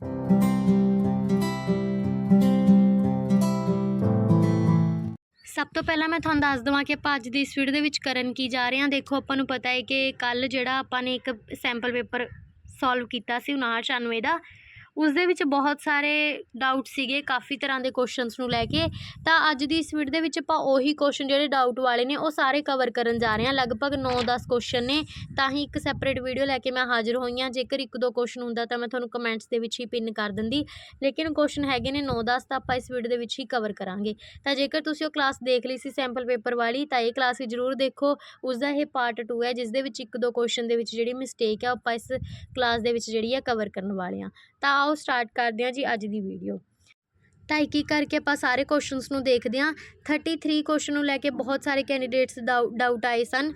ਸਭ ਤੋਂ ਪਹਿਲਾਂ ਮੈਂ ਤੁਹਾਨੂੰ ਦੱਸ ਦਵਾਂ ਕਿ ਆਪਾਂ ਅੱਜ ਦੀ ਇਸ ਵੀਡੀਓ ਦੇ ਵਿੱਚ ਕਰਨ ਕੀ ਜਾ ਰਹੇ ਹਾਂ। ਦੇਖੋ, ਆਪਾਂ ਨੂੰ ਪਤਾ ਹੈ ਕਿ ਕੱਲ ਜਿਹੜਾ ਆਪਾਂ ਨੇ ਇੱਕ ਸੈਂਪਲ ਪੇਪਰ ਸੋਲਵ ਕੀਤਾ ਸੀ 5996 ਦਾ। ਉਸ ਦੇ ਵਿੱਚ ਬਹੁਤ ਸਾਰੇ ਡਾਊਟ ਸੀਗੇ, ਕਾਫੀ ਤਰ੍ਹਾਂ ਦੇ ਕੁਐਸਚਨਸ ਨੂੰ ਲੈ ਕੇ। ਤਾਂ ਅੱਜ ਦੀ ਇਸ ਵੀਡੀਓ ਦੇ ਵਿੱਚ ਆਪਾਂ ਉਹੀ ਕੁਐਸਚਨ ਜਿਹੜੇ ਡਾਊਟ ਵਾਲੇ ਨੇ, ਉਹ ਸਾਰੇ ਕਵਰ ਕਰਨ ਜਾ ਰਹੇ ਹਾਂ। ਲਗਭਗ 9-10 ਕੁਐਸਚਨ ਨੇ, ਤਾਂ ਹੀ ਇੱਕ ਸੈਪਰੇਟ ਵੀਡੀਓ ਲੈ ਕੇ ਮੈਂ ਹਾਜ਼ਰ ਹੋਈ ਹਾਂ। ਜੇਕਰ ਇੱਕ ਦੋ ਕੁਐਸਚਨ ਹੁੰਦਾ ਤਾਂ ਮੈਂ ਤੁਹਾਨੂੰ ਕਮੈਂਟਸ ਦੇ ਵਿੱਚ ਹੀ ਪਿੰਨ ਕਰ ਦਿੰਦੀ। ਲੇਕਿਨ ਕੁਐਸਚਨ ਹੈਗੇ ਨੇ 9-10 ਤਾਂ ਆਪਾਂ ਇਸ ਵੀਡੀਓ ਦੇ ਵਿੱਚ ਹੀ ਕਵਰ ਕਰਾਂਗੇ। ਤਾਂ ਜੇਕਰ ਤੁਸੀਂ ਉਹ ਕਲਾਸ ਦੇਖ ਲਈ ਸੀ ਸੈਂਪਲ ਪੇਪਰ ਵਾਲੀ, ਤਾਂ ਇਹ ਕਲਾਸ ਵੀ ਜ਼ਰੂਰ ਦੇਖੋ। ਉਸ ਦਾ ਇਹ ਪਾਰਟ 2 ਹੈ ਜਿਸ ਦੇ ਵਿੱਚ ਇੱਕ ਦੋ ਕੁਐਸਚਨ ਦੇ ਵਿੱਚ ਜਿਹੜੀ ਮਿਸਟੇਕ ਹੈ ਉਹ ਆਪਾਂ ਇਸ ਕਲਾਸ ਦੇ ਵਿੱਚ ਜਿਹੜੀ ਹੈ ਕਵਰ ਕਰਨ ਵਾਲੇ ਹਾਂ। ਤਾਂ ਆਓ ਸਟਾਰਟ ਕਰਦੇ ਹਾਂ ਜੀ ਅੱਜ ਦੀ ਵੀਡੀਓ ਤਾਂ ਇੱਕ ਇੱਕ ਕਰਕੇ ਆਪਾਂ ਸਾਰੇ ਕੁਐਸਚਨਸ ਨੂੰ ਦੇਖਦੇ ਹਾਂ। 33 ਕੁਐਸਚਨ ਨੂੰ ਲੈ ਕੇ ਬਹੁਤ ਸਾਰੇ ਕੈਂਡੀਡੇਟਸ ਡਾਊਟ ਆਏ ਸਨ।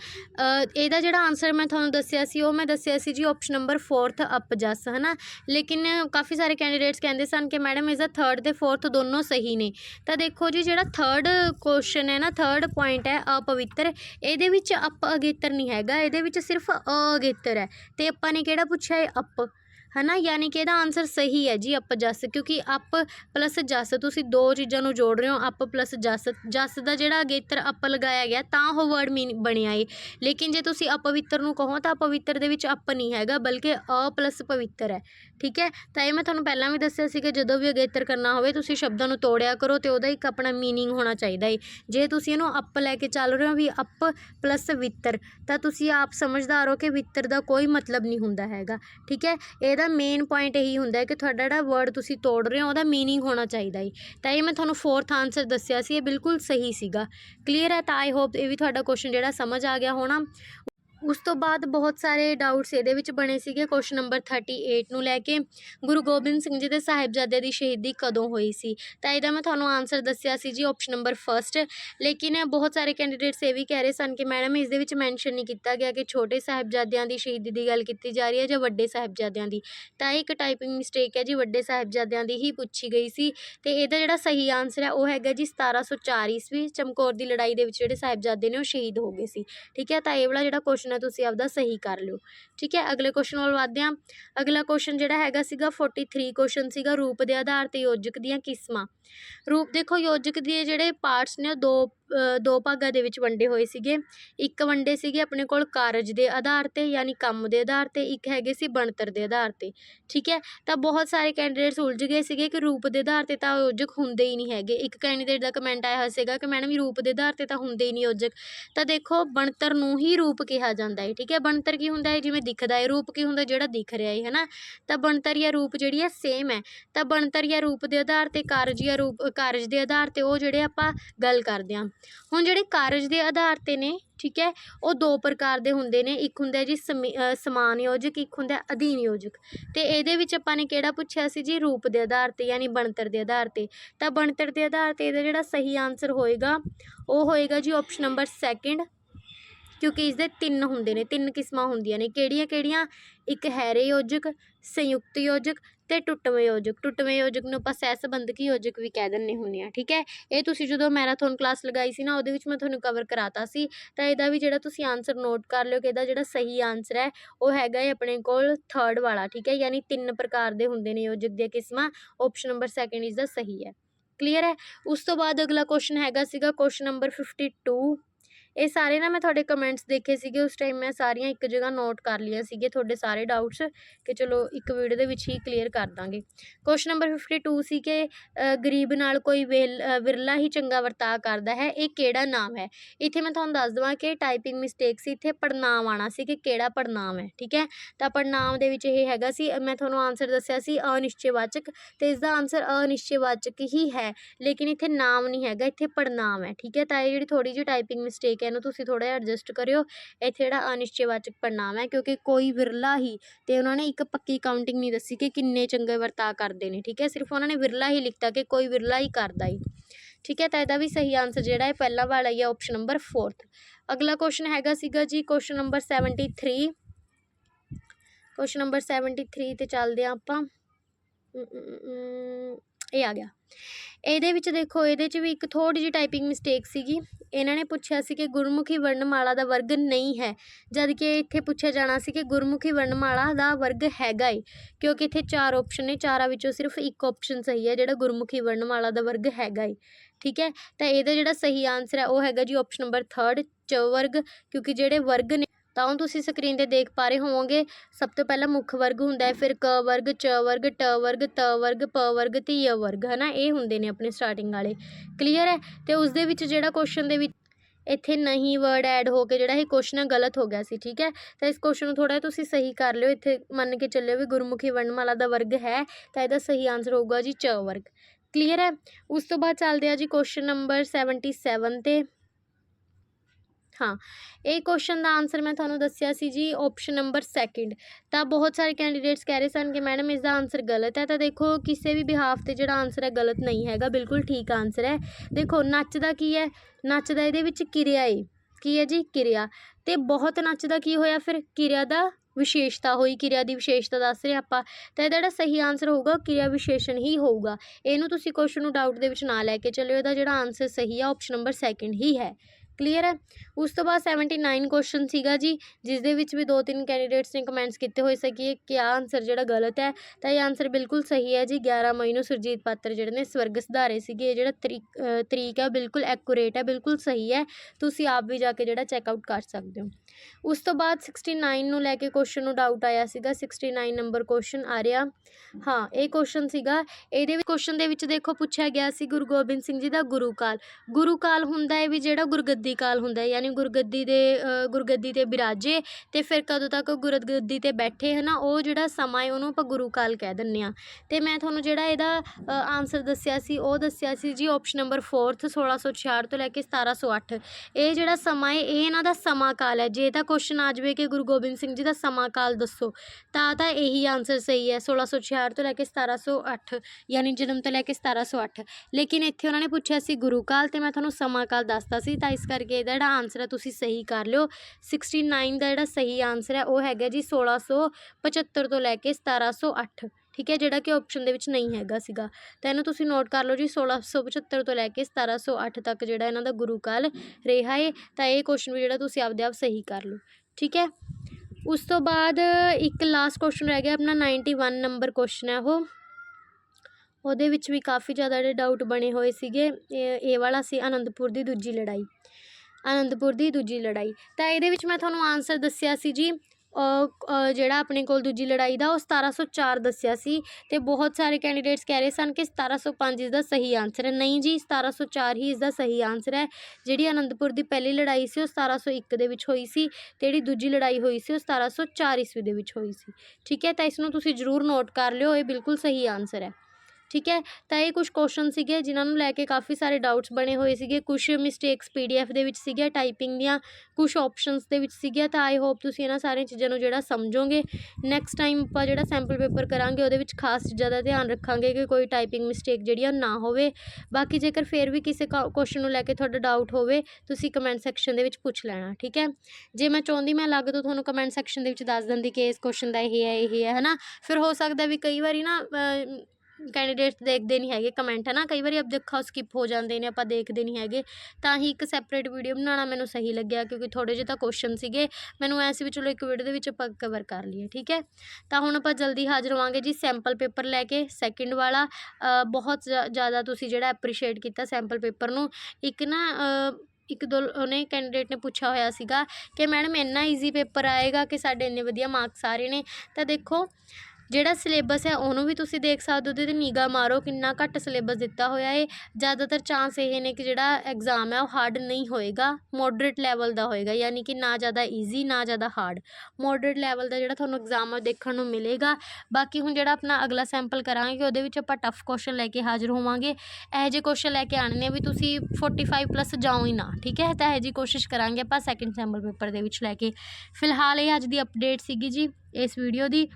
ਇਹਦਾ ਜਿਹੜਾ ਆਨਸਰ ਮੈਂ ਤੁਹਾਨੂੰ ਦੱਸਿਆ ਸੀ, ਉਹ ਮੈਂ ਦੱਸਿਆ ਸੀ ਜੀ ਆਪਸ਼ਨ ਨੰਬਰ 4th ਅਪ ਜਸ, ਹਨਾ? ਲੇਕਿਨ ਕਾਫੀ ਸਾਰੇ ਕੈਂਡੀਡੇਟਸ ਕਹਿੰਦੇ ਸਨ ਕਿ ਮੈਡਮ ਇਸਦਾ ਥਰਡ ਤੇ ਫੋਰਥ ਦੋਨੋਂ ਸਹੀ ਨੇ। ਤਾਂ ਦੇਖੋ ਜੀ, ਜਿਹੜਾ ਥਰਡ ਕੁਐਸਚਨ ਹੈ ਨਾ ਥਰਡ ਪੁਆਇੰਟ ਹੈ ਅਪਵਿੱਤਰ, ਇਹਦੇ ਵਿੱਚ ਅਪ ਅਗੇਤਰ ਨਹੀਂ ਹੈਗਾ, ਇਹਦੇ ਵਿੱਚ ਸਿਰਫ ਅਗੇਤਰ ਹੈ। ਤੇ ਆਪਾਂ ਨੇ ਕਿਹੜਾ ਪੁੱਛਿਆ ਹੈ? ਅਪ ਹੈ ਨਾ ਯਾਨੀ ਕਿ ਇਹਦਾ ਆਨਸਰ ਸਹੀ ਹੈ ਜੀ ਅਪ ਜਸ, ਕਿਉਂਕਿ ਅਪ ਪਲੱਸ ਜਸ, ਤੁਸੀਂ ਦੋ ਚੀਜ਼ਾਂ ਨੂੰ ਜੋੜ ਰਹੇ ਹੋ ਅਪ ਪਲੱਸ ਜਸ। ਜਸ ਦਾ ਜਿਹੜਾ ਅਗੇਤਰ ਅਪ ਲਗਾਇਆ ਗਿਆ, ਤਾਂ ਉਹ ਵਰਡ ਮੀਨ ਬਣਿਆ ਏ। ਲੇਕਿਨ ਜੇ ਤੁਸੀਂ ਅਪਵਿੱਤਰ ਨੂੰ ਕਹੋ, ਤਾਂ ਅਪਵਿੱਤਰ ਦੇ ਵਿੱਚ ਅਪ ਨਹੀਂ ਹੈਗਾ, ਬਲਕਿ ਅ ਪਲੱਸ ਪਵਿੱਤਰ ਹੈ। ਠੀਕ ਹੈ? ਤਾਂ ਇਹ ਮੈਂ ਤੁਹਾਨੂੰ ਪਹਿਲਾਂ ਵੀ ਦੱਸਿਆ ਸੀ ਕਿ ਜਦੋਂ ਵੀ ਅਗੇਤਰ ਕਰਨਾ ਹੋਵੇ, ਤੁਸੀਂ ਸ਼ਬਦਾਂ ਨੂੰ ਤੋੜਿਆ ਕਰੋ ਤੇ ਉਹਦਾ ਇੱਕ ਆਪਣਾ ਮੀਨਿੰਗ ਹੋਣਾ ਚਾਹੀਦਾ ਏ। ਜੇ ਤੁਸੀਂ ਇਹਨੂੰ ਅਪ ਲੈ ਕੇ ਚੱਲ ਰਹੇ ਹੋ ਵੀ ਅਪ ਪਲੱਸ ਵਿੱਤਰ, ਤਾਂ ਤੁਸੀਂ ਆਪ ਸਮਝਦਾਰ ਹੋ ਕਿ ਵਿੱਤਰ ਦਾ ਕੋਈ ਮਤਲਬ ਨਹੀਂ ਹੁੰਦਾ ਹੈਗਾ। ਠੀਕ ਹੈ? ਇਹਦਾ ਉਹਦਾ ਮੇਨ ਪੁਆਇੰਟ ਇਹੀ ਹੁੰਦਾ ਕਿ ਤੁਹਾਡਾ ਜਿਹੜਾ ਵਰਡ ਤੁਸੀਂ ਤੋੜ ਰਹੇ ਹੋ, ਉਹਦਾ ਮੀਨਿੰਗ ਹੋਣਾ ਚਾਹੀਦਾ ਹੈ। ਤਾਂ ਇਹ ਮੈਂ ਤੁਹਾਨੂੰ ਫੋਰਥ ਆਨਸਰ ਦੱਸਿਆ ਸੀ, ਇਹ ਬਿਲਕੁਲ ਸਹੀ ਸੀਗਾ। ਕਲੀਅਰ ਹੈ? ਤਾਂ ਆਈ ਹੋਪ ਇਹ ਵੀ ਤੁਹਾਡਾ ਕੁਐਸਚਨ ਜਿਹੜਾ ਸਮਝ ਆ ਗਿਆ ਹੋਣਾ। ਉਸ ਤੋਂ ਬਾਅਦ ਬਹੁਤ ਸਾਰੇ ਡਾਊਟਸ ਇਹਦੇ ਵਿੱਚ ਬਣੇ ਸੀਗੇ। ਕੁਐਸਚਨ ਨੰਬਰ 38 ਨੂੰ ਲੈ ਕੇ ਗੁਰੂ ਗੋਬਿੰਦ ਸਿੰਘ ਜੀ ਦੇ ਸਾਹਿਬਜ਼ਾਦਿਆਂ ਦੀ ਸ਼ਹੀਦੀ ਕਦੋਂ ਹੋਈ ਸੀ? ਤਾਂ ਇਹਦਾ ਮੈਂ ਤੁਹਾਨੂੰ ਆਨਸਰ ਦੱਸਿਆ ਸੀ ਜੀ ਆਪਸ਼ਨ ਨੰਬਰ ਫਰਸਟ ਲੇਕਿਨ ਬਹੁਤ ਸਾਰੇ ਕੈਂਡੀਡੇਟਸ ਇਹ ਵੀ ਕਹਿ ਰਹੇ ਸਨ ਕਿ ਮੈਡਮ ਇਸ ਦੇ ਵਿੱਚ ਮੈਂਸ਼ਨ ਨਹੀਂ ਕੀਤਾ ਗਿਆ ਕਿ ਛੋਟੇ ਸਾਹਿਬਜ਼ਾਦਿਆਂ ਦੀ ਸ਼ਹੀਦੀ ਦੀ ਗੱਲ ਕੀਤੀ ਜਾ ਰਹੀ ਹੈ ਜਾਂ ਵੱਡੇ ਸਾਹਿਬਜ਼ਾਦਿਆਂ ਦੀ। ਤਾਂ ਇਹ ਇੱਕ ਟਾਈਪਿੰਗ ਮਿਸਟੇਕ ਹੈ ਜੀ, ਵੱਡੇ ਸਾਹਿਬਜ਼ਾਦਿਆਂ ਦੀ ਹੀ ਪੁੱਛੀ ਗਈ ਸੀ। ਤੇ ਇਹਦਾ ਜਿਹੜਾ ਸਹੀ ਆਨਸਰ ਹੈ ਉਹ ਹੈਗਾ ਜੀ 1704 ਈਸਵੀ ਚਮਕੌਰ ਦੀ ਲੜਾਈ ਦੇ ਵਿੱਚ ਜਿਹੜੇ ਸਾਹਿਬਜ਼ਾਦੇ ਨੇ ਉਹ ਸ਼ਹੀਦ ਹੋ ਗਏ ਸੀ। ਠੀਕ ਹੈ, ਤਾਂ ਇਹ ਵਾਲਾ ਜਿਹੜਾ ਕੁਐਸਚਨ ਹੈ ਤੁਸੀਂ ਆਪਦਾ ਸਹੀ ਕਰ ਲਿਓ। ਠੀਕ ਹੈ, ਅਗਲੇ ਕੁਐਸਚਨ ਵੱਲ ਵਧਦੇ ਹਾਂ। ਅਗਲਾ ਕੁਐਸਚਨ ਜਿਹੜਾ ਹੈਗਾ ਸੀਗਾ 43 ਕੁਐਸਚਨ ਸੀਗਾ ਰੂਪ ਦੇ ਆਧਾਰ ਤੇ ਯੋਜਕ ਦੀਆਂ ਕਿਸਮਾਂ। ਰੂਪ ਦੇਖੋ, ਯੋਜਕ ਦੇ ਜਿਹੜੇ ਪਾਰਟਸ ਨੇ ਉਹ ਦੋ ਦੋ ਭਾਗਾਂ ਦੇ ਵਿੱਚ ਵੰਡੇ ਹੋਏ ਸੀਗੇ। ਇੱਕ ਵੰਡੇ ਸੀਗੇ ਆਪਣੇ ਕੋਲ ਕਾਰਜ ਦੇ ਆਧਾਰ ਤੇ ਯਾਨੀ ਕੰਮ ਦੇ ਆਧਾਰ ਤੇ, ਇੱਕ ਹੈਗੇ ਸੀ ਬਣਤਰ ਦੇ ਆਧਾਰ ਤੇ। ਠੀਕ ਹੈ? ਤਾਂ ਬਹੁਤ ਸਾਰੇ ਕੈਂਡੀਡੇਟਸ ਉਲਝ ਗਏ ਸੀਗੇ ਕਿ ਰੂਪ ਦੇ ਆਧਾਰ ਤੇ ਤਾਂ ਯੋਜਕ ਹੁੰਦੇ ਹੀ ਨਹੀਂ ਹੈਗੇ। ਇੱਕ ਕੈਂਡੀਡੇਟ ਦਾ ਕਮੈਂਟ ਆਇਆ ਹੋਇਆ ਸੀਗਾ ਕਿ ਮੈਡਮ ਇਹ ਰੂਪ ਦੇ ਆਧਾਰ ਤੇ ਤਾਂ ਹੁੰਦੇ ਹੀ ਨਹੀਂ ਯੋਜਕ ਤਾਂ ਦੇਖੋ, ਬਣਤਰ ਨੂੰ ਹੀ ਰੂਪ ਕਿਹਾ ਜਾਂਦਾ ਹੈ। ਠੀਕ ਹੈ? ਬਣਤਰ ਕੀ ਹੁੰਦਾ ਹੈ? ਜਿਵੇਂ ਦਿਖਦਾ ਹੈ। ਰੂਪ ਕੀ ਹੁੰਦਾ? ਜਿਹੜਾ ਦਿਖ ਰਿਹਾ ਹੈ, ਹਨਾ? ਤਾਂ ਬਣਤਰ ਜਾਂ ਰੂਪ ਜਿਹੜੀ ਹੈ ਸੇਮ ਹੈ। ਤਾਂ ਬਣਤਰ ਜਾਂ ਰੂਪ ਦੇ ਆਧਾਰ ਤੇ, ਕਾਰਜ ਜਾਂ ਰੂਪ ਕਾਰਜ ਦੇ ਆਧਾਰ ਤੇ ਉਹ ਜਿਹੜੇ ਆਪਾਂ ਗੱਲ ਕਰਦੇ ਹਾਂ। ਹੁਣ ਜਿਹੜੇ ਕਾਰਜ ਦੇ ਆਧਾਰ ਤੇ ਨੇ, ਠੀਕ ਹੈ, ਉਹ ਦੋ ਪ੍ਰਕਾਰ ਦੇ ਹੁੰਦੇ ਨੇ, ਇੱਕ ਹੁੰਦਾ ਜੀ ਸਮੀ- ਸਮਾਨ ਯੋਜਕ ਇੱਕ ਹੁੰਦਾ ਅਧੀਨ ਯੋਜਕ ਅਤੇ ਇਹਦੇ ਵਿੱਚ ਆਪਾਂ ਨੇ ਕਿਹੜਾ ਪੁੱਛਿਆ ਸੀ ਜੀ? ਰੂਪ ਦੇ ਆਧਾਰ ਤੇ ਯਾਨੀ ਬਣਤਰ ਦੇ ਆਧਾਰ ਤੇ। ਤਾਂ ਬਣਤਰ ਦੇ ਆਧਾਰ ਤੇ ਇਹਦਾ ਜਿਹੜਾ ਸਹੀ ਆਨਸਰ ਹੋਏਗਾ, ਉਹ ਹੋਏਗਾ ਜੀ ਆਪਸ਼ਨ ਨੰਬਰ ਸੈਕਿੰਡ ਕਿਉਂਕਿ ਇਸ ਦੇ ਤਿੰਨ ਹੁੰਦੇ ਨੇ, ਤਿੰਨ ਕਿਸਮਾਂ ਹੁੰਦੀਆਂ ਨੇ। ਕਿਹੜੀਆਂ ਕਿਹੜੀਆਂ ਇੱਕ ਹੈਰੇ ਯੋਜਕ ਸੰਯੁਕਤ ਯੋਜਕ ਤੇ ਟੁੱਟਵੇਂ ਯੋਜਕ ਟੁੱਟਵੇਂ ਯੋਜਕ ਨੂੰ ਆਪਾਂ ਸਹਿ ਸੰਬੰਧਕੀ ਯੋਜਕ ਵੀ ਕਹਿ ਦਿੰਦੇ ਹੁੰਦੇ ਆ ਠੀਕ ਹੈ? ਇਹ ਤੁਸੀਂ ਜਦੋਂ ਮੈਰਾਥਨ ਕਲਾਸ ਲਗਾਈ ਸੀ ਨਾ, ਉਹਦੇ ਵਿੱਚ ਮੈਂ ਤੁਹਾਨੂੰ ਕਵਰ ਕਰਾਤਾ ਸੀ, ਤਾਂ ਇਹਦਾ ਵੀ ਜਿਹੜਾ ਤੁਸੀਂ ਆਨਸਰ ਨੋਟ ਕਰ ਲਿਓ ਕਿ ਇਹਦਾ ਜਿਹੜਾ ਸਹੀ ਆਨਸਰ ਹੈ, ਉਹ ਹੈਗਾ ਹੈ ਆਪਣੇ ਕੋਲ ਥਰਡ ਵਾਲਾ, ਠੀਕ ਹੈ? ਯਾਨੀ ਤਿੰਨ ਪ੍ਰਕਾਰ ਦੇ ਹੁੰਦੇ ਨੇ ਯੋਜਕ ਦੀਆਂ ਕਿਸਮਾਂ ਆਪਸ਼ਨ ਨੰਬਰ ਸੈਕਿੰਡ ਇਜ਼ ਦਾ ਸਹੀ ਹੈ। ਕਲੀਅਰ ਹੈ? ਉਸ ਤੋਂ ਬਾਅਦ ਅਗਲਾ ਕੁਐਸਚਨ ਹੈਗਾ ਸੀਗਾ ਕੁਐਸਚਨ ਨੰਬਰ 52 ਇਹ ਸਾਰੇ ਨਾ ਮੈਂ ਤੁਹਾਡੇ ਕਮੈਂਟਸ ਦੇਖੇ ਸੀਗੇ, ਉਸ ਟਾਈਮ ਮੈਂ ਸਾਰੀਆਂ ਇੱਕ ਜਗ੍ਹਾ ਨੋਟ ਕਰ ਲਈਆਂ ਸੀਗੇ ਤੁਹਾਡੇ ਸਾਰੇ ਡਾਊਟਸ ਕਿ ਚਲੋ ਇੱਕ ਵੀਡੀਓ ਦੇ ਵਿੱਚ ਹੀ ਕਲੀਅਰ ਕਰ ਦਾਂਗੇ। ਕੁਐਸਚਨ ਨੰਬਰ 52 ਸੀ ਕਿ ਗਰੀਬ ਨਾਲ ਕੋਈ ਵਿਲ- ਵਿਰਲਾ ਹੀ ਚੰਗਾ ਵਰਤਾਅ ਕਰਦਾ ਹੈ, ਇਹ ਕਿਹੜਾ ਨਾਮ ਹੈ? ਇੱਥੇ ਮੈਂ ਤੁਹਾਨੂੰ ਦੱਸ ਦਵਾਂ ਕਿ ਟਾਈਪਿੰਗ ਮਿਸਟੇਕ ਸੀ, ਇੱਥੇ ਪੜਨਾਮ ਆਣਾ ਸੀ ਕਿ ਕਿਹੜਾ ਪੜਨਾਮ ਹੈ, ਠੀਕ ਹੈ? ਤਾਂ ਪੜਨਾਮ ਦੇ ਵਿੱਚ ਇਹ ਹੈਗਾ ਸੀ, ਮੈਂ ਤੁਹਾਨੂੰ ਆਨਸਰ ਦੱਸਿਆ ਸੀ, ਅਨਿਸ਼ਚੈਵਾਚਕ, ਤੇ ਇਸ ਦਾ ਆਨਸਰ ਅਨਿਸ਼ਚੈਵਾਚਕ ਹੀ ਹੈ, ਲੇਕਿਨ ਇੱਥੇ ਨਾਮ ਨਹੀਂ ਹੈਗਾ, ਇੱਥੇ ਪੜਨਾਮ ਹੈ, ਠੀਕ ਹੈ? ਤਾਂ ਇਹ ਜਿਹੜੀ ਥੋੜੀ ਜਿਹੀ ਟਾਈਪਿੰਗ ਮਿਸਟੇਕ ਹੈ ਇਹਨੂੰ ਤੁਸੀਂ ਥੋੜਾ ਜਿਹਾ ਐਡਜਸਟ ਕਰਿਓ। ਇੱਥੇ ਜਿਹੜਾ ਅਨਿਸ਼ਚੈਵਾਚਕ ਪੜਨਾਮ ਹੈ, ਕਿਉਂਕਿ ਕੋਈ ਵਿਰਲਾ ਹੀ, ਤੇ ਉਹਨਾਂ ਨੇ ਇੱਕ ਪੱਕੀ ਕਾਊਂਟਿੰਗ ਨਹੀਂ ਦੱਸੀ ਕਿ ਕਿੰਨੇ ਚੰਗੇ ਵਰਤਾਅ ਕਰਦੇ ਨੇ, ਠੀਕ ਹੈ? ਸਿਰਫ ਉਹਨਾਂ ਨੇ ਵਿਰਲਾ ਹੀ ਲਿਖਤਾ ਕਿ ਕੋਈ ਵਿਰਲਾ ਹੀ ਕਰਦਾ ਈ ਠੀਕ ਹੈ? ਤਾਂ ਇਹਦਾ ਵੀ ਸਹੀ ਆਨਸਰ ਜਿਹੜਾ ਹੈ, ਪਹਿਲਾ ਵਾਲਾ ਹੀ ਹੈ ਆਪਸ਼ਨ ਨੰਬਰ 4th ਅਗਲਾ ਕੁਐਸਚਨ ਹੈਗਾ ਸੀਗਾ ਜੀ ਕੁਐਸਚਨ ਨੰਬਰ 73 ਕੁਐਸਚਨ ਨੰਬਰ 73 ਤੇ ਚੱਲਦੇ ਹਾਂ ਆਪਾਂ। ਇਹ ਆ ਗਿਆ। ਇਹਦੇ ਵਿੱਚ ਦੇਖੋ, ਇਹਦੇ 'ਚ ਵੀ ਇੱਕ ਥੋੜ੍ਹੀ ਜਿਹੀ ਟਾਈਪਿੰਗ ਮਿਸਟੇਕ ਸੀਗੀ। ਇਹਨਾਂ ਨੇ ਪੁੱਛਿਆ ਸੀ ਕਿ ਗੁਰਮੁਖੀ ਵਰਣਮਾਲਾ ਦਾ ਵਰਗ ਨਹੀਂ ਹੈ ਜਦ ਕਿ ਇੱਥੇ ਪੁੱਛਿਆ ਜਾਣਾ ਸੀ ਕਿ ਗੁਰਮੁਖੀ ਵਰਣਮਾਲਾ ਦਾ ਵਰਗ ਹੈਗਾ ਏ, ਕਿਉਂਕਿ ਇੱਥੇ ਚਾਰ ਆਪਸ਼ਨ ਨੇ, ਚਾਰਾਂ ਵਿੱਚੋਂ ਸਿਰਫ ਇੱਕ ਆਪਸ਼ਨ ਸਹੀ ਹੈ, ਜਿਹੜਾ ਗੁਰਮੁਖੀ ਵਰਣਮਾਲਾ ਦਾ ਵਰਗ ਹੈਗਾ ਏ। ਠੀਕ ਹੈ? ਤਾਂ ਇਹਦਾ ਜਿਹੜਾ ਸਹੀ ਆਨਸਰ ਹੈ, ਉਹ ਹੈਗਾ ਜੀ ਆਪਸ਼ਨ ਨੰਬਰ 3 ਚ ਵਰਗ, ਕਿਉਂਕਿ ਜਿਹੜੇ ਵਰਗ ਨੇ ਤਾਂ ਉਹ ਤੁਸੀਂ ਸਕਰੀਨ ਤੇ ਦੇਖ ਪਾ ਰਹੇ ਹੋਵੋਗੇ, ਸਭ ਤੋਂ ਪਹਿਲਾਂ ਮੁੱਖ ਵਰਗ ਹੁੰਦਾ ਹੈ, ਫਿਰ ਕ ਵਰਗ, ਚ ਵਰਗ, ਟ ਵਰਗ, ਤ ਵਰਗ, ਪ ਵਰਗ, ਤੇ ਯ ਵਰਗ, ਹਨਾ, ਇਹ ਹੁੰਦੇ ਨੇ ਆਪਣੇ ਸਟਾਰਟਿੰਗ ਵਾਲੇ ਕਲੀਅਰ ਹੈ? ਤੇ ਉਸ ਦੇ ਵਿੱਚ ਜਿਹੜਾ ਕੁਐਸਚਨ ਦੇ ਵਿੱਚ ਇੱਥੇ ਨਹੀਂ ਵਰਡ ਐਡ ਹੋ ਕੇ ਜਿਹੜਾ ਇਹ ਕੁਐਸਚਨ ਗਲਤ ਹੋ ਗਿਆ ਸੀ, ਠੀਕ ਹੈ? ਤਾਂ ਇਸ ਕੁਐਸਚਨ ਨੂੰ ਥੋੜਾ ਤੁਸੀਂ ਸਹੀ ਕਰ ਲਿਓ, ਇੱਥੇ ਮੰਨ ਕੇ ਚੱਲਿਓ ਵੀ ਗੁਰਮੁਖੀ ਵਰਣਮਾਲਾ ਦਾ ਵਰਗ ਹੈ, ਤਾਂ ਇਹਦਾ ਸਹੀ ਆਨਸਰ ਹੋਊਗਾ ਜੀ ਚ ਵਰਗ ਕਲੀਅਰ ਹੈ? ਉਸ ਤੋਂ ਬਾਅਦ ਚੱਲਦੇ ਆ ਜੀ ਕੁਐਸਚਨ ਨੰਬਰ 77 ਤੇ। ਹਾਂ, ਇਹ ਕੁਐਸਚਨ ਦਾ ਆਨਸਰ ਮੈਂ ਤੁਹਾਨੂੰ ਦੱਸਿਆ ਸੀ ਜੀ ਆਪਸ਼ਨ ਨੰਬਰ ਸੈਕਿੰਡ ਤਾਂ ਬਹੁਤ ਸਾਰੇ ਕੈਂਡੀਡੇਟਸ ਕਹਿ ਰਹੇ ਸਨ ਕਿ ਮੈਡਮ ਇਸ ਦਾ ਆਨਸਰ ਗਲਤ ਹੈ, ਤਾਂ ਦੇਖੋ ਕਿਸੇ ਵੀ ਬਿਹਾਫ ਤੇ ਜਿਹੜਾ ਆਨਸਰ ਹੈ ਗਲਤ ਨਹੀਂ ਹੈਗਾ, ਬਿਲਕੁਲ ਠੀਕ ਆਨਸਰ ਹੈ। ਦੇਖੋ ਨੱਚਦਾ ਕੀ ਹੈ? ਨੱਚਦਾ ਇਹਦੇ ਵਿੱਚ ਕਿਰਿਆ ਏ। ਕੀ ਹੈ ਜੀ? ਕਿਰਿਆ। ਤੇ ਬਹੁਤ ਨੱਚਦਾ ਕੀ ਹੋਇਆ ਫਿਰ? ਕਿਰਿਆ ਦਾ ਵਿਸ਼ੇਸ਼ਤਾ ਹੋਈ, ਕਿਰਿਆ ਦੀ ਵਿਸ਼ੇਸ਼ਤਾ ਦੱਸ ਰਹੇ ਆਪਾਂ। ਤਾਂ ਇਹਦਾ ਜਿਹੜਾ ਸਹੀ ਆਨਸਰ ਹੋਊਗਾ, ਕਿਰਿਆ ਵਿਸ਼ੇਸ਼ਣ ਹੀ ਹੋਊਗਾ। ਇਹਨੂੰ ਤੁਸੀਂ ਕੁਐਸਚਨ ਨੂੰ ਡਾਊਟ ਦੇ ਵਿੱਚ ਨਾ ਲੈ ਕੇ ਚੱਲਿਓ, ਇਹਦਾ ਜਿਹੜਾ ਆਨਸਰ ਸਹੀ ਆ ਆਪਸ਼ਨ ਨੰਬਰ ਸੈਕਿੰਡ ਹੀ ਹੈ। ਕਲੀਅਰ ਹੈ? ਉਸ ਤੋਂ ਬਾਅਦ 79 ਕੁਐਸਚਨ ਸੀਗਾ ਜੀ ਜਿਸ ਦੇ ਵਿੱਚ ਵੀ ਦੋ ਤਿੰਨ ਕੈਂਡੀਡੇਟਸ ਨੇ ਕਮੈਂਟਸ ਕੀਤੇ ਹੋਏ ਸੀ ਕਿ ਇਹ ਕਿਆ ਆਨਸਰ ਜਿਹੜਾ ਗਲਤ ਹੈ, ਤਾਂ ਇਹ ਆਨਸਰ ਬਿਲਕੁਲ ਸਹੀ ਹੈ ਜੀ। 11 ਮਈ ਨੂੰ ਸੁਰਜੀਤ ਪਾਤਰ ਜਿਹੜੇ ਨੇ ਸਵਰਗ ਸੁਧਾਰੇ ਸੀਗੇ, ਇਹ ਜਿਹੜਾ ਤਰੀਕ ਤਰੀਕ ਹੈ ਬਿਲਕੁਲ ਐਕੂਰੇਟ ਹੈ, ਬਿਲਕੁਲ ਸਹੀ ਹੈ। ਤੁਸੀਂ ਆਪ ਵੀ ਜਾ ਕੇ ਜਿਹੜਾ ਚੈੱਕ ਆਊਟ ਕਰ ਸਕਦੇ ਹੋ। ਉਸ ਤੋਂ ਬਾਅਦ 69 ਨੂੰ ਲੈ ਕੇ ਕੁਐਸਚਨ ਨੂੰ ਡਾਊਟ ਆਇਆ ਸੀਗਾ 69 ਨੰਬਰ ਕੁਐਸਚਨ ਆ ਰਿਹਾ। ਹਾਂ, ਇਹ ਕੁਐਸਚਨ ਸੀਗਾ। ਇਹਦੇ ਵਿੱਚ ਕੁਐਸਚਨ ਦੇ ਵਿੱਚ ਦੇਖੋ, ਪੁੱਛਿਆ ਗਿਆ ਸੀ ਗੁਰੂ ਗੋਬਿੰਦ ਸਿੰਘ ਜੀ ਦਾ ਗੁਰੂ ਕਾਲ। ਗੁਰੂ ਕਾਲ ਹੁੰਦਾ ਹੈ ਵੀ ਜਿਹੜਾ ਗੁਰਗੱਦੀ ਕਾਲ ਹੁੰਦਾ ਯਾਨੀ ਗੁਰਗੱਦੀ ਦੇ ਗੁਰਗੱਦੀ ਤੇ ਬਿਰਾਜੇ ਅਤੇ ਫਿਰ ਕਦੋਂ ਤੱਕ ਉਹ ਗੁਰਗੱਦੀ ਤੇ ਬੈਠੇ ਹੈ ਨਾ ਉਹ ਜਿਹੜਾ ਸਮਾਂ ਹੈ, ਉਹਨੂੰ ਆਪਾਂ ਗੁਰੂ ਕਾਲ ਕਹਿ ਦਿੰਦੇ ਹਾਂ। ਅਤੇ ਮੈਂ ਤੁਹਾਨੂੰ ਜਿਹੜਾ ਇਹਦਾ ਆਨਸਰ ਦੱਸਿਆ ਸੀ, ਉਹ ਦੱਸਿਆ ਸੀ ਜੀ ਆਪਸ਼ਨ ਨੰਬਰ 4th 1666 ਤੋਂ ਲੈ ਕੇ 1708 ਇਹ ਜਿਹੜਾ ਸਮਾਂ ਹੈ, ਇਹ ਇਹਨਾਂ ਦਾ ਸਮਾਂ ਕਾਲ ਹੈ। ਜੇ ਤਾਂ ਕੁਐਸਚਨ ਆ ਜਾਵੇ ਕਿ ਗੁਰੂ ਗੋਬਿੰਦ ਸਿੰਘ ਜੀ ਦਾ ਸਮਾਂ ਕਾਲ ਦੱਸੋ, ਤਾਂ ਤਾਂ ਇਹੀ ਆਨਸਰ ਸਹੀ ਹੈ 1666 ਤੋਂ ਲੈ ਕੇ 1708 ਯਾਨੀ ਜਨਮ ਤੋਂ ਲੈ ਕੇ 1708 ਲੇਕਿਨ ਇੱਥੇ ਉਹਨਾਂ ਨੇ ਪੁੱਛਿਆ ਸੀ ਗੁਰੂ ਕਾਲ ਅਤੇ ਮੈਂ ਤੁਹਾਨੂੰ ਸਮਾਂ ਕਾਲ ਦੱਸਤਾ ਸੀ, ਤਾਂ ਇਸ ਕਰਕੇ ਇਹਦਾ ਜਿਹੜਾ ਆਨਸਰ ਹੈ ਤੁਸੀਂ ਸਹੀ ਕਰ ਲਿਓ। 69 ਦਾ ਜਿਹੜਾ ਸਹੀ ਆਨਸਰ ਹੈ ਉਹ ਹੈਗਾ ਜੀ 1675 ਤੋਂ ਲੈ ਕੇ 1708 ਠੀਕ ਹੈ, ਜਿਹੜਾ ਕਿ ਆਪਸ਼ਨ ਦੇ ਵਿੱਚ ਨਹੀਂ ਹੈਗਾ ਸੀਗਾ। ਤਾਂ ਇਹਨੂੰ ਤੁਸੀਂ ਨੋਟ ਕਰ ਲਓ ਜੀ 1675 ਤੋਂ ਲੈ ਕੇ 1708 ਤੱਕ ਜਿਹੜਾ ਇਹਨਾਂ ਦਾ ਗੁਰੂ ਕਾਲ ਰਿਹਾ ਹੈ ਤਾਂ ਇਹ ਕੁਐਸਚਨ ਵੀ ਜਿਹੜਾ ਤੁਸੀਂ ਆਪਦੇ ਆਪ ਸਹੀ ਕਰ ਲਓ, ਠੀਕ ਹੈ। ਉਸ ਤੋਂ ਬਾਅਦ ਇੱਕ ਲਾਸਟ ਕੁਐਸਚਨ ਰਹਿ ਗਿਆ ਆਪਣਾ 91 ਨੰਬਰ ਕੁਐਸਚਨ ਹੈ ਉਹ। ਉਹਦੇ ਵਿੱਚ ਵੀ ਕਾਫੀ ਜ਼ਿਆਦਾ ਜਿਹੜੇ ਡਾਊਟ ਬਣੇ ਹੋਏ ਸੀਗੇ, ਇਹ ਵਾਲਾ ਸੀ ਅਨੰਦਪੁਰ ਦੀ ਦੂਜੀ ਲੜਾਈ। ਅਨੰਦਪੁਰ ਦੀ ਦੂਜੀ ਲੜਾਈ। ਤਾਂ ਇਹਦੇ ਵਿੱਚ ਮੈਂ ਤੁਹਾਨੂੰ ਆਨਸਰ ਦੱਸਿਆ ਸੀ ਜੀ ਜਿਹੜਾ ਆਪਣੇ ਕੋਲ ਦੂਜੀ ਲੜਾਈ ਦਾ, ਉਹ 1704 ਦੱਸਿਆ ਸੀ ਤੇ ਬਹੁਤ ਸਾਰੇ ਕੈਂਡੀਡੇਟਸ ਕਹਿ ਰਹੇ ਸਨ ਕਿ 1705 ਇਸ ਦਾ ਸਹੀ ਆਨਸਰ ਹੈ। ਨਹੀਂ ਜੀ 1704 ਹੀ ਇਸ ਦਾ ਸਹੀ ਆਨਸਰ ਹੈ। ਜਿਹੜੀ ਅਨੰਦਪੁਰ ਦੀ ਪਹਿਲੀ ਲੜਾਈ ਸੀ, ਉਹ 1701 ਦੇ ਵਿੱਚ ਹੋਈ ਸੀ ਤੇ ਜਿਹੜੀ ਦੂਜੀ ਲੜਾਈ ਹੋਈ ਸੀ, ਉਹ 1704 ਈਸਵੀ ਦੇ ਵਿੱਚ ਹੋਈ ਸੀ। ਠੀਕ ਹੈ, ਤਾਂ ਇਸ ਨੂੰ ਤੁਸੀਂ ਜ਼ਰੂਰ ਨੋਟ ਕਰ ਲਿਓ, ਇਹ ਬਿਲਕੁਲ ਸਹੀ ਆਨਸਰ ਹੈ। ਠੀਕ ਹੈ? ਤਾਂ ਇਹ ਕੁਝ ਕੁਐਸਚਨ ਸੀਗੇ ਜਿਨ੍ਹਾਂ ਨੂੰ ਲੈ ਕੇ ਕਾਫੀ ਸਾਰੇ ਡਾਊਟਸ ਬਣੇ ਹੋਏ ਸੀਗੇ। ਕੁਝ ਮਿਸਟੇਕਸ ਪੀਡੀਐਫ ਦੇ ਵਿੱਚ ਸੀਗੇ ਟਾਈਪਿੰਗ ਦੀਆਂ ਕੁਝ ਆਪਸ਼ਨਸ ਦੇ ਵਿੱਚ ਸੀਗੀਆਂ। ਤਾਂ ਆਈ ਹੋਪ ਤੁਸੀਂ ਇਹਨਾਂ ਸਾਰੀਆਂ ਚੀਜ਼ਾਂ ਨੂੰ ਜਿਹੜਾ ਸਮਝੋਗੇ। ਨੈਕਸਟ ਟਾਈਮ ਆਪਾਂ ਜਿਹੜਾ ਸੈਂਪਲ ਪੇਪਰ ਕਰਾਂਗੇ ਉਹਦੇ ਵਿੱਚ ਖਾਸ ਚੀਜ਼ਾਂ ਦਾ ਧਿਆਨ ਰੱਖਾਂਗੇ ਕਿ ਕੋਈ ਟਾਈਪਿੰਗ ਮਿਸਟੇਕ ਜਿਹੜੀ ਆ ਨਾ ਹੋਵੇ। ਬਾਕੀ ਜੇਕਰ ਫਿਰ ਵੀ ਕਿਸੇ ਕੁਐਸਚਨ ਨੂੰ ਲੈ ਕੇ ਤੁਹਾਡਾ ਡਾਊਟ ਹੋਵੇ, ਤੁਸੀਂ ਕਮੈਂਟ ਸੈਕਸ਼ਨ ਦੇ ਵਿੱਚ ਪੁੱਛ ਲੈਣਾ, ਠੀਕ ਹੈ? ਜੇ ਮੈਂ ਚਾਹੁੰਦੀ ਮੈਂ ਅਲੱਗ ਤੋਂ ਤੁਹਾਨੂੰ ਕਮੈਂਟ ਸੈਕਸ਼ਨ ਦੇ ਵਿੱਚ ਦੱਸ ਦਿੰਦੀ ਕਿ ਇਸ ਕੁਐਸਚਨ ਦਾ ਇਹ ਹੈ ਇਹ ਹੈ, ਹਨਾ? ਫਿਰ ਹੋ ਸਕਦਾ ਵੀ ਕਈ ਵਾਰੀ ਨਾ ਕੈਂਡੀਡੇਟਸ ਦੇਖਦੇ ਨਹੀਂ ਹੈਗੇ ਕਮੈਂਟ ਹੈ ਨਾ, ਕਈ ਵਾਰੀ ਆਪ ਦੇਖੋ ਸਕਿਪ ਹੋ ਜਾਂਦੇ ਨੇ, ਆਪਾਂ ਦੇਖਦੇ ਨਹੀਂ ਹੈਗੇ, ਤਾਂ ਹੀ ਇੱਕ ਸੈਪਰੇਟ ਵੀਡੀਓ ਬਣਾਉਣਾ ਮੈਨੂੰ ਸਹੀ ਲੱਗਿਆ, ਕਿਉਂਕਿ ਥੋੜੇ ਜਿਹੇ ਤਾਂ ਕੁਐਸਚਨ ਸੀਗੇ, ਮੈਨੂੰ ਐ ਸੀ ਵੀ ਚਲੋ ਇੱਕ ਵੀਡੀਓ ਦੇ ਵਿੱਚ ਆਪਾਂ ਕਵਰ ਕਰ ਲਈਏ, ਠੀਕ ਹੈ? ਤਾਂ ਹੁਣ ਆਪਾਂ ਜਲਦੀ ਹਾਜ਼ਰ ਹੋਵਾਂਗੇ ਜੀ ਸੈਂਪਲ ਪੇਪਰ ਲੈ ਕੇ ਸੈਕਿੰਡ ਵਾਲਾ ਬਹੁਤ ਜ਼ਿਆਦਾ ਤੁਸੀਂ ਜਿਹੜਾ ਐਪਰੀਸ਼ੀਏਟ ਕੀਤਾ ਸੈਂਪਲ ਪੇਪਰ ਨੂੰ, ਇੱਕ ਨਾ ਇੱਕ ਦੋ ਉਹਨੇ ਕੈਂਡੀਡੇਟ ਨੇ ਪੁੱਛਿਆ ਹੋਇਆ ਸੀਗਾ ਕਿ ਮੈਡਮ ਇੰਨਾ ਈਜ਼ੀ ਪੇਪਰ ਆਏਗਾ ਕਿ ਸਾਡੇ ਇੰਨੇ ਵਧੀਆ ਮਾਰਕਸ ਆ ਰਹੇ ਨੇ, ਤਾਂ ਦੇਖੋ ਜਿਹੜਾ ਸਿਲੇਬਸ ਹੈ ਉਹਨੂੰ ਵੀ ਤੁਸੀਂ ਦੇਖ ਸਕਦੇ ਹੋ, ਉਹਦੇ ਤੇ ਨਿਗਾਹ ਮਾਰੋ ਕਿੰਨਾ ਘੱਟ ਸਿਲੇਬਸ ਦਿੱਤਾ ਹੋਇਆ ਹੈ। ਜ਼ਿਆਦਾਤਰ ਚਾਂਸ ਇਹ ਨੇ ਕਿ ਜਿਹੜਾ ਐਗਜ਼ਾਮ ਹੈ ਉਹ ਹਾਰਡ ਨਹੀਂ ਹੋਏਗਾ ਮੋਡਰੇਟ ਲੈਵਲ ਦਾ ਹੋਏਗਾ, ਯਾਨੀ ਕਿ ਨਾ ਜ਼ਿਆਦਾ ਈਜ਼ੀ ਨਾ ਜ਼ਿਆਦਾ ਹਾਰਡ ਮੋਡਰੇਟ ਲੈਵਲ ਦਾ ਜਿਹੜਾ ਤੁਹਾਨੂੰ ਐਗਜ਼ਾਮ ਹੈ ਦੇਖਣ ਨੂੰ ਮਿਲੇਗਾ। ਬਾਕੀ ਹੁਣ ਜਿਹੜਾ ਆਪਣਾ ਅਗਲਾ ਸੈਂਪਲ ਕਰਾਂਗੇ, ਉਹਦੇ ਵਿੱਚ ਆਪਾਂ ਟਫ ਕੁਐਸਚਨ ਲੈ ਕੇ ਹਾਜ਼ਰ ਹੋਵਾਂਗੇ। ਇਹੋ ਜਿਹੇ ਕੁਐਸਚਨ ਲੈ ਕੇ ਆਉਣੇ ਨੇ ਵੀ ਤੁਸੀਂ 45 ਪਲੱਸ ਜਾਓ ਹੀ ਨਾ, ਠੀਕ ਹੈ? ਤਾਂ ਇਹੋ ਜਿਹੀ ਕੋਸ਼ਿਸ਼ ਕਰਾਂਗੇ ਆਪਾਂ ਸੈਕਿੰਡ ਸੈਂਪਲ ਪੇਪਰ ਦੇ ਵਿੱਚ ਲੈ ਕੇ। ਫਿਲਹਾਲ ਇਹ ਅੱਜ ਦੀ ਅਪਡੇਟ ਸੀਗੀ ਜੀ ਇਸ ਵੀਡੀਓ ਦੀ।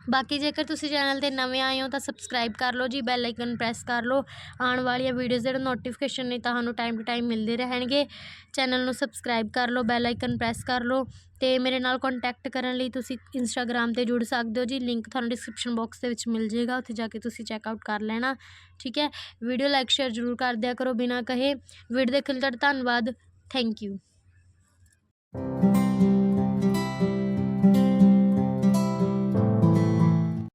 ਬਾਕੀ ਜੇਕਰ ਤੁਸੀਂ ਚੈਨਲ 'ਤੇ ਨਵੇਂ ਆਏ ਹੋ ਤਾਂ ਸਬਸਕ੍ਰਾਈਬ ਕਰ ਲਓ ਜੀ ਬੈਲ ਆਈਕਨ ਪ੍ਰੈਸ ਕਰ ਲਓ। ਆਉਣ ਵਾਲੀਆਂ ਵੀਡੀਓਜ਼ ਦੇ ਨੋਟੀਫਿਕੇਸ਼ਨ ਨੇ ਤੁਹਾਨੂੰ ਟਾਈਮ ਟੂ ਟਾਈਮ ਮਿਲਦੇ ਰਹਿਣਗੇ। ਚੈਨਲ ਨੂੰ ਸਬਸਕ੍ਰਾਈਬ ਕਰ ਲਓ ਬੈਲ ਆਈਕਨ ਪ੍ਰੈਸ ਕਰ ਲਓ ਤੇ ਮੇਰੇ ਨਾਲ ਕੰਟੈਕਟ ਕਰਨ ਲਈ ਤੁਸੀਂ ਇੰਸਟਾਗ੍ਰam ਤੇ ਜੁੜ ਸਕਦੇ ਹੋ ਜੀ। ਲਿੰਕ ਤੁਹਾਨੂੰ ਡਿਸਕ੍ਰਿਪਸ਼ਨ ਬਾਕਸ ਦੇ ਵਿੱਚ ਮਿਲ ਜਾਏਗਾ, ਉੱਥੇ ਜਾ ਕੇ ਤੁਸੀਂ ਚੈੱਕ ਆਊਟ ਕਰ ਲੈਣਾ, ਠੀਕ ਹੈ? ਵੀਡੀਓ ਲਾਈਕ ਸ਼ੇਅਰ ਜ਼ਰੂਰ ਕਰ ਦਿਆ ਕਰੋ ਬਿਨਾਂ ਕਹੇ। ਵੀਡੀਓ ਦੇਖਣ ਲਈ ਤੁਹਾਡਾ ਧੰਨਵਾਦ। Thank you